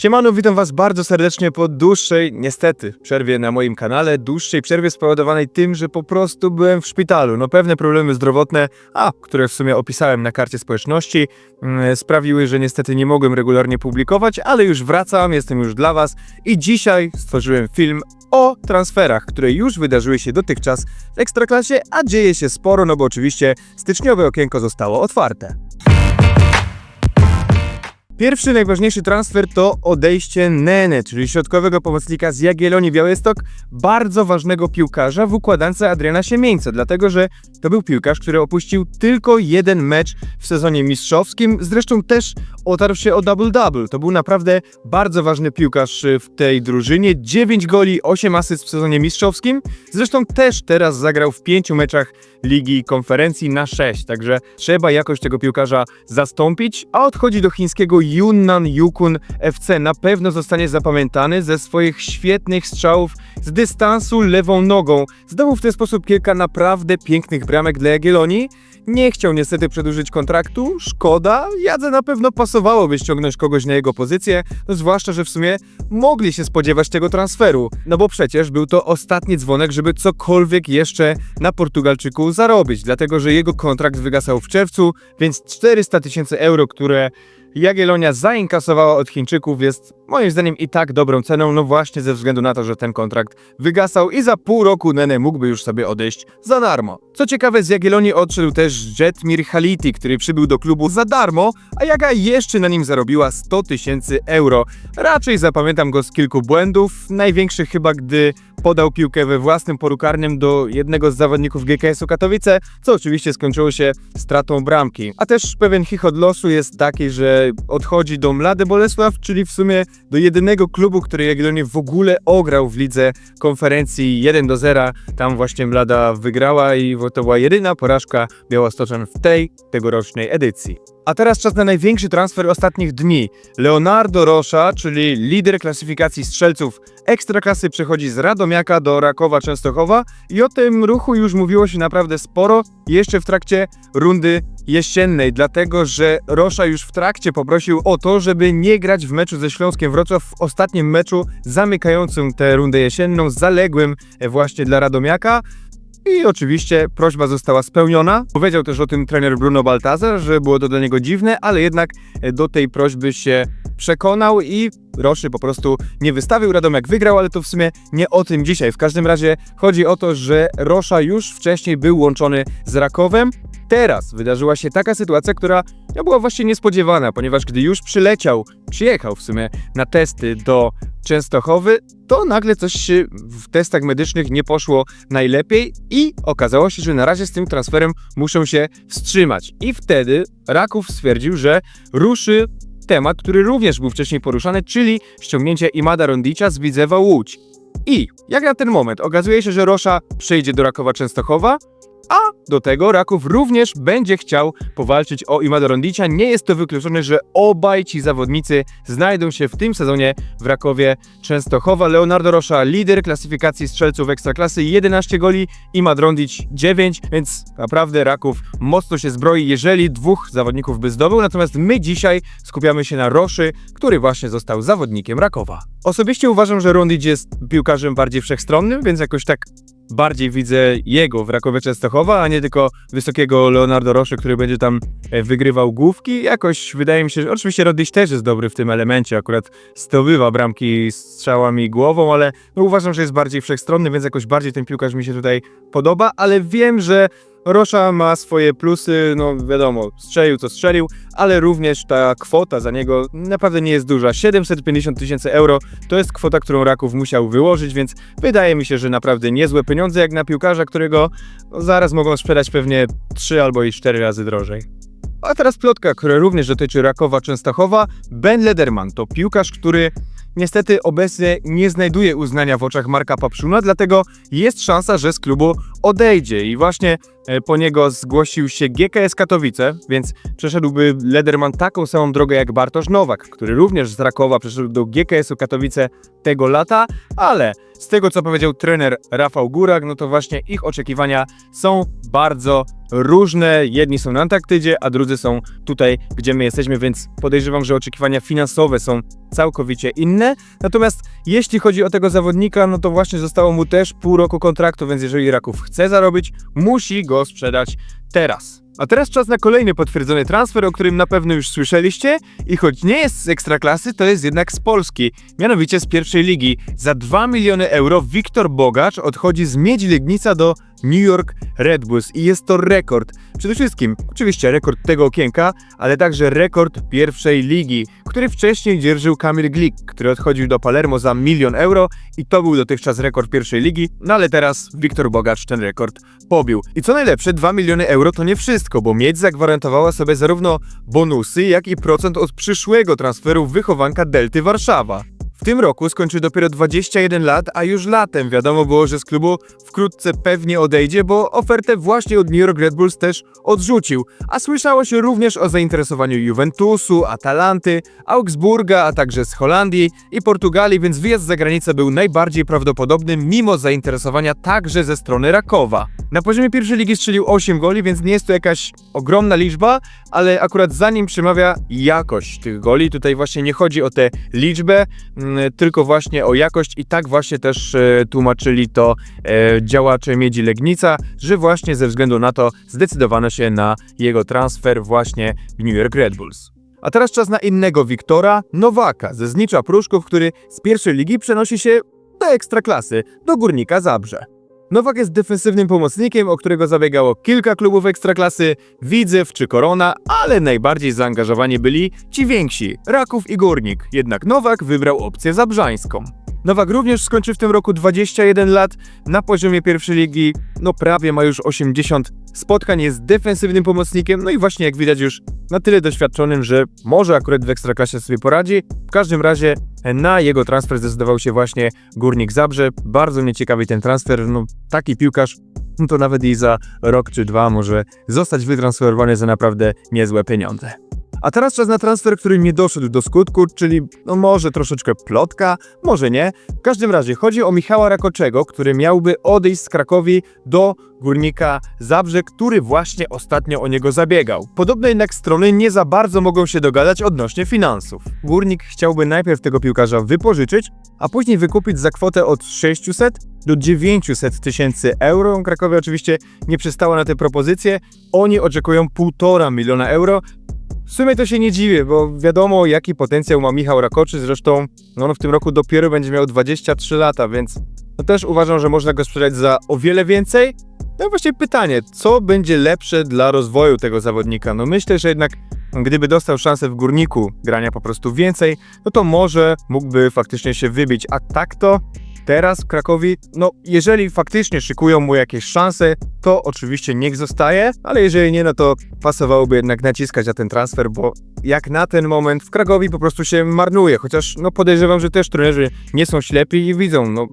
Siemano, witam was bardzo serdecznie po dłuższej, niestety, przerwie na moim kanale, dłuższej przerwie spowodowanej tym, że po prostu byłem w szpitalu. No pewne problemy zdrowotne, a które w sumie opisałem na karcie społeczności, mm, sprawiły, że niestety nie mogłem regularnie publikować, ale już wracam, jestem już dla was i dzisiaj stworzyłem film o transferach, które już wydarzyły się dotychczas w Ekstraklasie, a dzieje się sporo, no bo oczywiście styczniowe okienko zostało otwarte. Pierwszy, najważniejszy transfer to odejście Nene, czyli środkowego pomocnika z Jagiellonii Białystok, bardzo ważnego piłkarza w układance Adriana Siemieńca, dlatego że to był piłkarz, który opuścił tylko jeden mecz w sezonie mistrzowskim, zresztą też otarł się o double-double. To był naprawdę bardzo ważny piłkarz y, w tej drużynie, 9 goli, 8 asyst w sezonie mistrzowskim, zresztą też teraz zagrał w 5 meczach Ligi Konferencji na 6, także trzeba jakoś tego piłkarza zastąpić, a odchodzi do chińskiego Yunnan Yukun FC. Na pewno zostanie zapamiętany ze swoich świetnych strzałów z dystansu lewą nogą. Zdobył w ten sposób kilka naprawdę pięknych bramek dla Jagiellonii. Nie chciał niestety przedłużyć kontraktu, szkoda. Jadze na pewno pasowałoby ściągnąć kogoś na jego pozycję, no zwłaszcza, że w sumie mogli się spodziewać tego transferu. No bo przecież był to ostatni dzwonek, żeby cokolwiek jeszcze na Portugalczyku zarobić, dlatego że jego kontrakt wygasał w czerwcu, więc 400 tysięcy euro, które Jagiellonia zainkasowała od Chińczyków jest moim zdaniem i tak dobrą ceną, no właśnie ze względu na to, że ten kontrakt wygasał i za pół roku Nene mógłby już sobie odejść za darmo. Co ciekawe, z Jagiellonii odszedł też Jetmir Haliti, który przybył do klubu za darmo, a Jaga jeszcze na nim zarobiła 100 tysięcy euro. Raczej zapamiętam go z kilku błędów, największych chyba gdy podał piłkę we własnym poru karnym do jednego z zawodników GKS-u Katowice, co oczywiście skończyło się stratą bramki. A też pewien chichot losu jest taki, że odchodzi do Mlady Bolesław, czyli w sumie do jedynego klubu, który Jagiellonie w ogóle ograł w lidze konferencji 1 do 0. Tam właśnie Mlada wygrała i to była jedyna porażka Białostoczan w tej tegorocznej edycji. A teraz czas na największy transfer ostatnich dni. Leonardo Rosza, czyli lider klasyfikacji strzelców Ekstraklasy, przechodzi z Radomiaka do Rakowa Częstochowa i o tym ruchu już mówiło się naprawdę sporo jeszcze w trakcie rundy jesiennej, dlatego że Rosza już w trakcie poprosił o to, żeby nie grać w meczu ze Śląskiem Wrocław w ostatnim meczu zamykającym tę rundę jesienną, zaległym właśnie dla Radomiaka. I oczywiście prośba została spełniona. Powiedział też o tym trener Bruno Baltazar, że było to dla niego dziwne, ale jednak do tej prośby się przekonał i Roszy po prostu nie wystawił. Radomiak wygrał, ale to w sumie nie o tym dzisiaj. W każdym razie chodzi o to, że Rosza już wcześniej był łączony z Rakowem. Teraz wydarzyła się taka sytuacja, która no, była właśnie niespodziewana, ponieważ gdy już przyleciał, przyjechał w sumie na testy do Częstochowy, to nagle coś w testach medycznych nie poszło najlepiej i okazało się, że na razie z tym transferem muszą się wstrzymać. I wtedy Raków stwierdził, że ruszy temat, który również był wcześniej poruszany, czyli ściągnięcie Imada Rondicia z Widzewa Łódź. I jak na ten moment okazuje się, że Rosza przejdzie do Rakowa Częstochowa, a do tego Raków również będzie chciał powalczyć o Imada Rondicia. Nie jest to wykluczone, że obaj ci zawodnicy znajdą się w tym sezonie w Rakowie Częstochowa. Leonardo Rosza, lider klasyfikacji strzelców Ekstraklasy, 11 goli, Imad Rondic 9, więc naprawdę Raków mocno się zbroi, jeżeli dwóch zawodników by zdobył. Natomiast my dzisiaj skupiamy się na Roszy, który właśnie został zawodnikiem Rakowa. Osobiście uważam, że Rondic jest piłkarzem bardziej wszechstronnym, więc jakoś tak bardziej widzę jego w Rakowie Częstochowa, a nie tylko wysokiego Leonardo Rosze, który będzie tam e, wygrywał główki. Jakoś wydaje mi się, że oczywiście Rodiś też jest dobry w tym elemencie, akurat zdobywa bramki strzałami głową, ale no uważam, że jest bardziej wszechstronny, więc jakoś bardziej ten piłkarz mi się tutaj podoba, ale wiem, że Rosza ma swoje plusy, no wiadomo, strzelił co strzelił, ale również ta kwota za niego naprawdę nie jest duża. 750 tysięcy euro to jest kwota, którą Raków musiał wyłożyć, więc wydaje mi się, że naprawdę niezłe pieniądze jak na piłkarza, którego no, zaraz mogą sprzedać pewnie 3 albo i 4 razy drożej. A teraz plotka, która również dotyczy Rakowa Częstochowa. Ben Lederman to piłkarz, który niestety obecnie nie znajduje uznania w oczach Marka Papszuna, dlatego jest szansa, że z klubu odejdzie i właśnie e, po niego zgłosił się GKS Katowice, więc przeszedłby Lederman taką samą drogę jak Bartosz Nowak, który również z Rakowa przeszedł do GKS-u Katowice tego lata, ale z tego co powiedział trener Rafał Górak, no to właśnie ich oczekiwania są bardzo różne. Jedni są na Antarktydzie, a drudzy są tutaj, gdzie my jesteśmy, więc podejrzewam, że oczekiwania finansowe są całkowicie inne. Natomiast jeśli chodzi o tego zawodnika, no to właśnie zostało mu też pół roku kontraktu, więc jeżeli Raków chce zarobić, musi go sprzedać teraz. A teraz czas na kolejny potwierdzony transfer, o którym na pewno już słyszeliście i choć nie jest z Ekstraklasy, to jest jednak z Polski, mianowicie z pierwszej ligi. Za 2 miliony euro Wiktor Bogacz odchodzi z Miedzi Legnica do New York Red Bulls i jest to rekord. Przede wszystkim, oczywiście rekord tego okienka, ale także rekord pierwszej ligi, który wcześniej dzierżył Kamil Glik, który odchodził do Palermo za milion euro i to był dotychczas rekord pierwszej ligi, no ale teraz Wiktor Bogacz ten rekord pobił. I co najlepsze, 2 miliony euro to nie wszystko, bo Miedź zagwarantowała sobie zarówno bonusy, jak i procent od przyszłego transferu wychowanka Delty Warszawa. W tym roku skończy dopiero 21 lat, a już latem wiadomo było, że z klubu wkrótce pewnie odejdzie, bo ofertę właśnie od New York Red Bulls też odrzucił. A słyszało się również o zainteresowaniu Juventusu, Atalanty, Augsburga, a także z Holandii i Portugalii, więc wyjazd za granicę był najbardziej prawdopodobny mimo zainteresowania także ze strony Rakowa. Na poziomie pierwszej ligi strzelił 8 goli, więc nie jest to jakaś ogromna liczba, ale akurat za nim przemawia jakość tych goli. Tutaj właśnie nie chodzi o tę liczbę, tylko właśnie o jakość i tak właśnie też e, tłumaczyli to e, działacze Miedzi Legnica, że właśnie ze względu na to zdecydowano się na jego transfer właśnie w New York Red Bulls. A teraz czas na innego Wiktora Nowaka ze Znicza Pruszków, który z pierwszej ligi przenosi się do ekstraklasy, do Górnika Zabrze. Nowak jest defensywnym pomocnikiem, o którego zabiegało kilka klubów ekstraklasy, Widzew czy Korona, ale najbardziej zaangażowani byli ci więksi, Raków i Górnik. Jednak Nowak wybrał opcję zabrzańską. Nowak również skończy w tym roku 21 lat, na poziomie pierwszej ligi, no prawie ma już 80 spotkań, jest defensywnym pomocnikiem, no i właśnie jak widać już na tyle doświadczonym, że może akurat w Ekstraklasie sobie poradzi. W każdym razie na jego transfer zdecydował się właśnie Górnik Zabrze. Bardzo mnie ciekawi ten transfer, no taki piłkarz, no to nawet i za rok czy dwa może zostać wytransferowany za naprawdę niezłe pieniądze. A teraz czas na transfer, który nie doszedł do skutku, czyli no może troszeczkę plotka, może nie. W każdym razie chodzi o Michała Rakoczego, który miałby odejść z Krakowi do Górnika Zabrze, który właśnie ostatnio o niego zabiegał. Podobne jednak strony nie za bardzo mogą się dogadać odnośnie finansów. Górnik chciałby najpierw tego piłkarza wypożyczyć, a później wykupić za kwotę od 600 do 900 tysięcy euro. Krakowie oczywiście nie przystała na tę propozycję. Oni oczekują 1,5 miliona euro, w sumie to się nie dziwię, bo wiadomo jaki potencjał ma Michał Rakoczy, zresztą no on w tym roku dopiero będzie miał 23 lata, więc no też uważam, że można go sprzedać za o wiele więcej. No i właśnie pytanie, co będzie lepsze dla rozwoju tego zawodnika? No myślę, że jednak gdyby dostał szansę w górniku grania po prostu więcej, no to może mógłby faktycznie się wybić, a tak to teraz w Krakowie, no jeżeli faktycznie szykują mu jakieś szanse, to oczywiście niech zostaje, ale jeżeli nie, no to pasowałoby jednak naciskać na ten transfer, bo jak na ten moment w Krakowie po prostu się marnuje, chociaż no podejrzewam, że też trenerzy nie są ślepi i widzą, no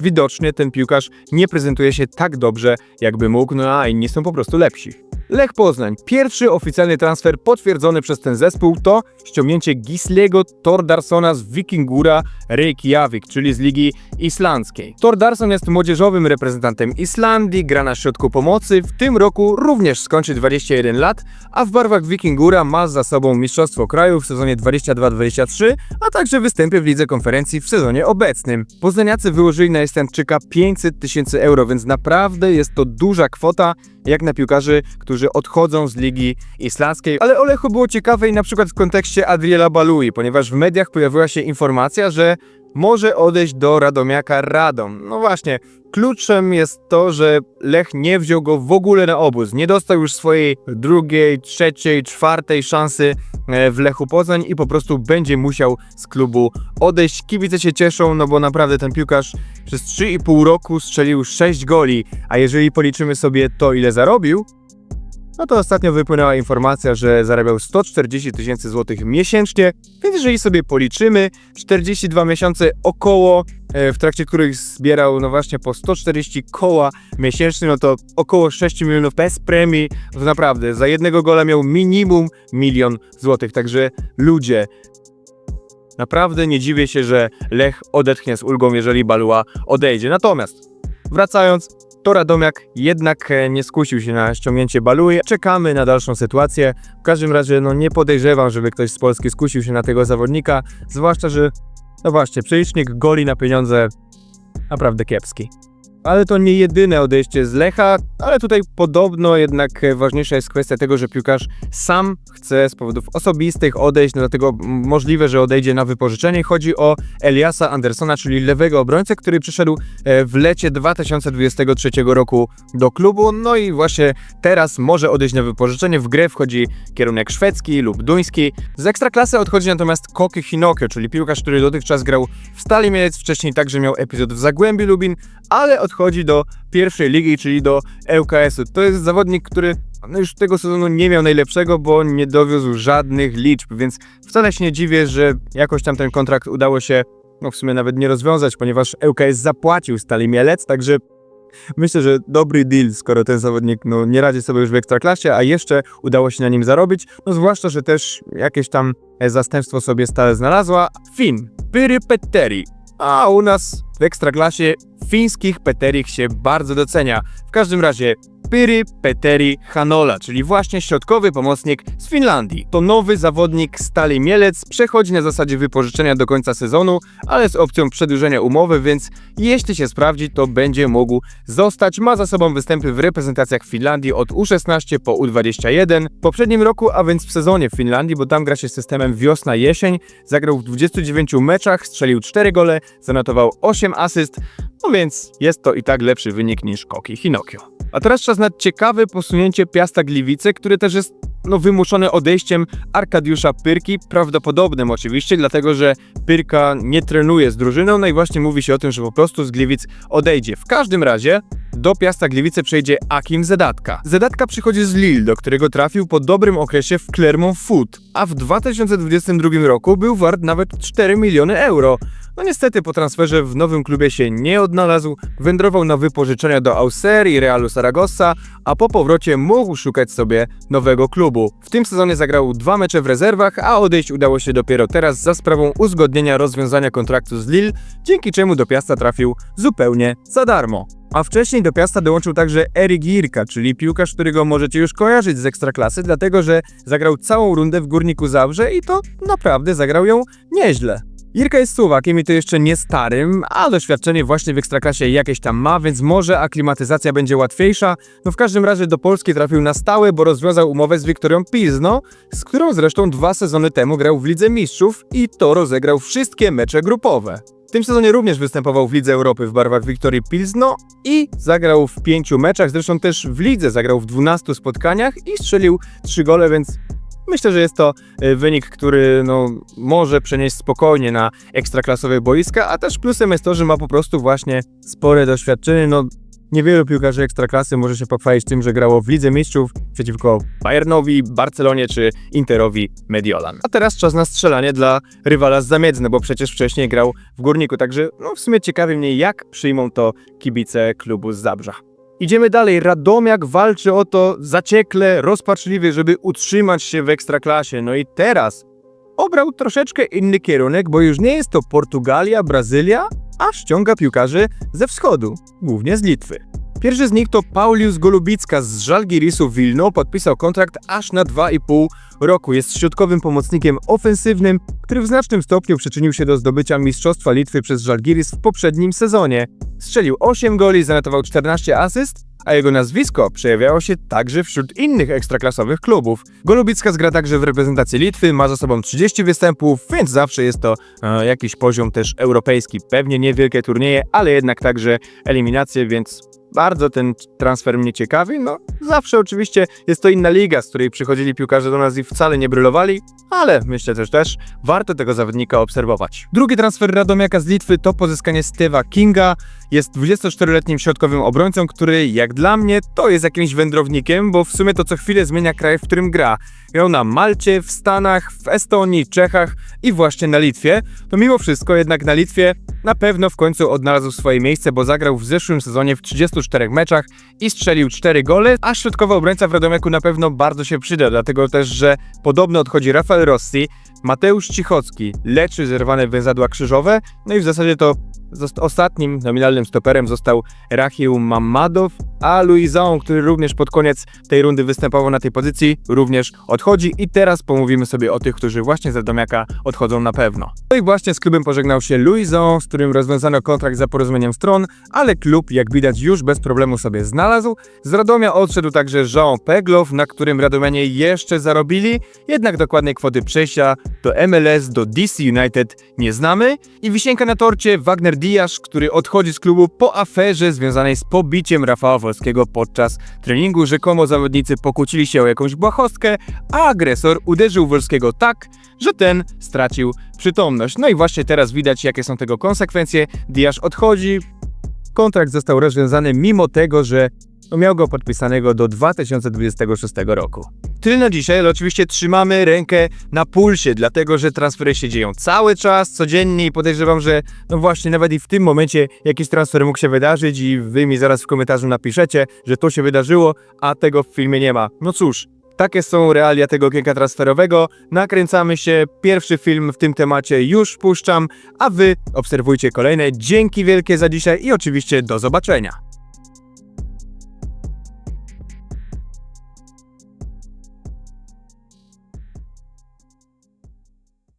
widocznie ten piłkarz nie prezentuje się tak dobrze, jakby mógł, no a inni są po prostu lepsi. Lech Poznań. Pierwszy oficjalny transfer potwierdzony przez ten zespół to ściągnięcie Gislego Tordarsona z Wikingura Reykjavik, czyli z Ligi Islandzkiej. Tordarson jest młodzieżowym reprezentantem Islandii, gra na środku pomocy, w tym roku również skończy 21 lat, a w barwach Wikingura ma za sobą Mistrzostwo Kraju w sezonie 22-23, a także występy w Lidze Konferencji w sezonie obecnym. Poznaniacy wyłożyli na Estlandczyka 500 tysięcy euro, więc naprawdę jest to duża kwota, jak na piłkarzy, którzy odchodzą z Ligi Islandzkiej. Ale o Lechu było ciekawe i na przykład w kontekście Adriela Balui, ponieważ w mediach pojawiła się informacja, że może odejść do Radomiaka Radom. No właśnie, kluczem jest to, że Lech nie wziął go w ogóle na obóz. Nie dostał już swojej drugiej, trzeciej, czwartej szansy e, w Lechu Poznań i po prostu będzie musiał z klubu odejść. Kibice się cieszą, no bo naprawdę ten piłkarz przez 3,5 roku strzelił 6 goli, a jeżeli policzymy sobie to, ile zarobił, no to ostatnio wypłynęła informacja, że zarabiał 140 tysięcy złotych miesięcznie, więc jeżeli sobie policzymy 42 miesiące około, e, w trakcie których zbierał no właśnie po 140 koła miesięcznie, no to około 6 milionów bez premii, to naprawdę za jednego gola miał minimum milion złotych, także ludzie, naprawdę nie dziwię się, że Lech odetchnie z ulgą, jeżeli Balua odejdzie. Natomiast wracając, to Radomiak jednak e, nie skusił się na ściągnięcie Baluje. Czekamy na dalszą sytuację. W każdym razie no, nie podejrzewam, żeby ktoś z Polski skusił się na tego zawodnika, zwłaszcza, że no właśnie, przelicznik goli na pieniądze naprawdę kiepski. Ale to nie jedyne odejście z Lecha, ale tutaj podobno jednak ważniejsza jest kwestia tego, że piłkarz sam chce z powodów osobistych odejść, no dlatego możliwe, że odejdzie na wypożyczenie. Chodzi o Eliasa Andersona, czyli lewego obrońcę, który przyszedł e, w lecie 2023 roku do klubu, no i właśnie teraz może odejść na wypożyczenie. W grę wchodzi kierunek szwedzki lub duński. Z ekstraklasy odchodzi natomiast Koki Hinokio, czyli piłkarz, który dotychczas grał w Stali Mielec, wcześniej także miał epizod w Zagłębiu Lubin, ale odchodzi do pierwszej ligi, czyli do ŁKS-u. To jest zawodnik, który no już tego sezonu nie miał najlepszego, bo nie dowiózł żadnych liczb, więc wcale się nie dziwię, że jakoś tam ten kontrakt udało się no w sumie nawet nie rozwiązać, ponieważ ŁKS zapłacił Stali Mielec, także myślę, że dobry deal, skoro ten zawodnik no, nie radzi sobie już w Ekstraklasie, a jeszcze udało się na nim zarobić, no zwłaszcza, że też jakieś tam zastępstwo sobie stale znalazła. Fin, Pyry Petteri, a u nas w Ekstraklasie fińskich Peterich się bardzo docenia. W każdym razie Pyry Petteri Hanola, czyli właśnie środkowy pomocnik z Finlandii. To nowy zawodnik Stali Mielec, przechodzi na zasadzie wypożyczenia do końca sezonu, ale z opcją przedłużenia umowy, więc jeśli się sprawdzi, to będzie mógł zostać. Ma za sobą występy w reprezentacjach Finlandii od U16 po U21. W poprzednim roku, a więc w sezonie w Finlandii, bo tam gra się systemem wiosna-jesień, zagrał w 29 meczach, strzelił 4 gole, zanotował 8 asyst, no więc jest to i tak lepszy wynik niż Koki Hinokio. A teraz czas na ciekawe posunięcie Piasta Gliwice, który też jest no, wymuszony odejściem Arkadiusza Pyrki, prawdopodobnym oczywiście, dlatego że Pyrka nie trenuje z drużyną, no i właśnie mówi się o tym, że po prostu z Gliwic odejdzie. W każdym razie do Piasta Gliwice przejdzie Akim Zedatka. Zedatka przychodzi z Lille, do którego trafił po dobrym okresie w Clermont Foot, a w 2022 roku był wart nawet 4 miliony euro. No niestety po transferze w nowym klubie się nie odnalazł, wędrował na wypożyczenia do Auxerre i Realu Saragossa, a po powrocie mógł szukać sobie nowego klubu. W tym sezonie zagrał dwa mecze w rezerwach, a odejść udało się dopiero teraz za sprawą uzgodnienia rozwiązania kontraktu z Lille, dzięki czemu do Piasta trafił zupełnie za darmo. A wcześniej do Piasta dołączył także Erik Jirka, czyli piłkarz, którego możecie już kojarzyć z Ekstraklasy, dlatego że zagrał całą rundę w Górniku Zabrze i to naprawdę zagrał ją nieźle. Jirka jest Słowakiem i to jeszcze nie starym, a doświadczenie właśnie w Ekstraklasie jakieś tam ma, więc może aklimatyzacja będzie łatwiejsza. No w każdym razie do Polski trafił na stałe, bo rozwiązał umowę z Wiktorią Pilzno, z którą zresztą dwa sezony temu grał w Lidze Mistrzów i to rozegrał wszystkie mecze grupowe. W tym sezonie również występował w Lidze Europy w barwach Wiktorii Pilzno i zagrał w pięciu meczach, zresztą też w lidze zagrał w 12 spotkaniach i strzelił trzy gole, więc Myślę, że jest to e, wynik, który no, może przenieść spokojnie na ekstraklasowe boiska, a też plusem jest to, że ma po prostu właśnie spore doświadczenie. No, niewielu piłkarzy ekstraklasy może się pochwalić tym, że grało w Lidze Mistrzów przeciwko Bayernowi, Barcelonie czy Interowi Mediolan. A teraz czas na strzelanie dla rywala z Zamiedzny, bo przecież wcześniej grał w Górniku, także no, w sumie ciekawi mnie, jak przyjmą to kibice klubu z Zabrza. Idziemy dalej. Radomiak walczy o to zaciekle, rozpaczliwie, żeby utrzymać się w ekstraklasie. No i teraz obrał troszeczkę inny kierunek, bo już nie jest to Portugalia, Brazylia, a ściąga piłkarzy ze wschodu, głównie z Litwy. Pierwszy z nich to Paulius Golubicka z Żalgirisu Wilno, podpisał kontrakt aż na 2,5 roku. Jest środkowym pomocnikiem ofensywnym, który w znacznym stopniu przyczynił się do zdobycia Mistrzostwa Litwy przez Żalgiris w poprzednim sezonie. Strzelił 8 goli, zanotował 14 asyst, a jego nazwisko przejawiało się także wśród innych ekstraklasowych klubów. Golubicka zgra także w reprezentacji Litwy, ma za sobą 30 występów, więc zawsze jest to e, jakiś poziom też europejski. Pewnie niewielkie turnieje, ale jednak także eliminacje, więc bardzo ten transfer mnie ciekawi. No, zawsze oczywiście jest to inna liga, z której przychodzili piłkarze do nas i wcale nie brylowali, ale myślę też też, warto tego zawodnika obserwować. Drugi transfer Radomiaka z Litwy to pozyskanie Steve'a Kinga. Jest 24-letnim środkowym obrońcą, który jak dla mnie to jest jakimś wędrownikiem, bo w sumie to co chwilę zmienia kraj, w którym gra. Grał na Malcie, w Stanach, w Estonii, Czechach i właśnie na Litwie. To mimo wszystko jednak na Litwie na pewno w końcu odnalazł swoje miejsce, bo zagrał w zeszłym sezonie w 34 meczach i strzelił 4 gole, a środkowy obrońca w Radomiaku na pewno bardzo się przyda, dlatego też, że podobno odchodzi Rafael Rossi, Mateusz Cichocki leczy zerwane węzadła krzyżowe, no i w zasadzie to ostatnim nominalnym stoperem został Rachił Mamadow, a Luizon, który również pod koniec tej rundy występował na tej pozycji, również odchodzi i teraz pomówimy sobie o tych, którzy właśnie z Radomiaka odchodzą na pewno. No i właśnie z klubem pożegnał się Luizon, z którym rozwiązano kontrakt za porozumieniem stron, ale klub, jak widać, już bez problemu sobie znalazł. Z Radomia odszedł także Jean Peglow, na którym Radomianie jeszcze zarobili, jednak dokładnej kwoty przejścia do MLS, do DC United nie znamy. I wisienka na torcie Wagner Diasz, który odchodzi z klubu po aferze związanej z pobiciem Rafała Wolskiego podczas treningu. Rzekomo zawodnicy pokłócili się o jakąś błahostkę, a agresor uderzył Wolskiego tak, że ten stracił przytomność. No i właśnie teraz widać, jakie są tego konsekwencje. Diasz odchodzi, kontrakt został rozwiązany mimo tego, że miał go podpisanego do 2026 roku. Tyle na dzisiaj, ale oczywiście trzymamy rękę na pulsie, dlatego że transfery się dzieją cały czas, codziennie i podejrzewam, że no właśnie nawet i w tym momencie jakiś transfer mógł się wydarzyć i wy mi zaraz w komentarzu napiszecie, że to się wydarzyło, a tego w filmie nie ma. No cóż, takie są realia tego okienka transferowego. Nakręcamy się. Pierwszy film w tym temacie już puszczam, a wy obserwujcie kolejne. Dzięki wielkie za dzisiaj i oczywiście do zobaczenia.